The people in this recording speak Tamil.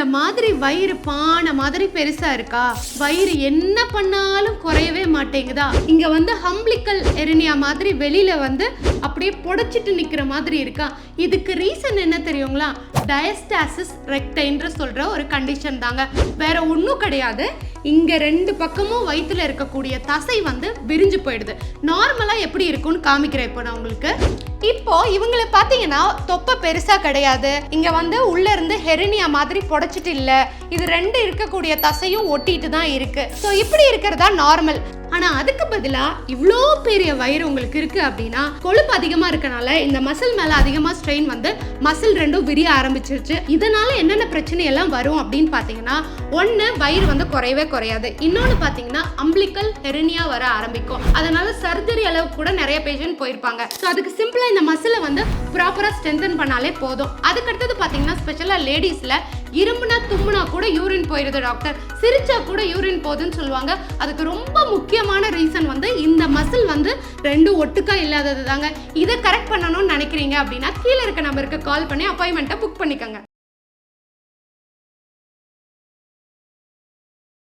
இந்த மாதிரி வயிறு பானை மாதிரி பெருசா இருக்கா? வயிறு என்ன பண்ணாலும் குறையவே மாட்டேங்குதா? இங்க வந்து ஹம்பிளிக்கல் எரினியா மாதிரி வெளியில வந்து அப்படியே புடைச்சிட்டு நிக்கிற மாதிரி இருக்கா? இதுக்கு ரீசன் என்ன தெரியுங்களா? டயஸ்டாசிஸ் ரெக்டைன்ற சொல்ற ஒரு கண்டிஷன் தாங்க. வேற ஒன்றும் கிடையாது. இங்க ரெண்டு பக்கமும் வயிற்றுல இருக்கக்கூடிய தசை வந்து விரிஞ்சு போயிடுது. நார்மலா எப்படி இருக்கும்னு காமிக்கிறேன் இப்போ நான் உங்களுக்கு. இப்போ இவங்களை பார்த்தீங்கன்னா தொப்பை பெருசா கிடையாது. இங்க வந்து உள்ள இருந்து ஹெரினியா மாதிரி புடைச்சிட்டு இல்ல. இது ரெண்டு இருக்கக்கூடிய தசையும் ஒட்டிட்டு தான் இருக்கு. ஸோ இப்படி இருக்கிறதா நார்மல் ஆனா அதுக்கு பதிலா இவ்வளோ பெரிய வயிறு உங்களுக்கு இருக்கு அப்படின்னா கொழுப்பு அதிகமா இருக்கனால இந்த மசில் மேல அதிகமா ஸ்ட்ரெயின் வந்து மசில் ரெண்டும் விரிய ஆரம்பிச்சிருச்சு. இதனால என்னென்ன பிரச்சனை எல்லாம் வரும் அப்படின்னு பாத்தீங்கன்னா ஒன்று வயிறு வந்து குறையவே குறையாது. இன்னொன்னு பாத்தீங்கன்னா அம்பிளிக்கல் ஹெரினியா வர ஆரம்பிக்கும். அதனால சர்ஜரி அளவு கூட நிறைய பேஷண்ட் போயிருப்பாங்க. ஸோ அதுக்கு சிம்பிளா இந்த மசிலை வந்து ப்ராப்பரா ஸ்ட்ரென்தன் பண்ணாலே போதும். அதுக்கடுத்தது பாத்தீங்கன்னா ஸ்பெஷலா லேடிஸ்ல இரும்புனா தும்முனா கூட யூரின் போயிருது டாக்டர் சிரிச்சா கூட யூரின் போகுதுன்னு சொல்லுவாங்க. அதுக்கு ரொம்ப முக்கியமான ரீசன் வந்து இந்த மசில் வந்து ரெண்டும் ஒட்டுக்கா இல்லாதது தாங்க இதை கரெக்ட் பண்ணணும்னு நினைக்கிறீங்க அப்படின்னா கீழே இருக்க நம்பருக்கு கால் பண்ணி அப்பாயின்மெண்ட்டை புக் பண்ணிக்கோங்க.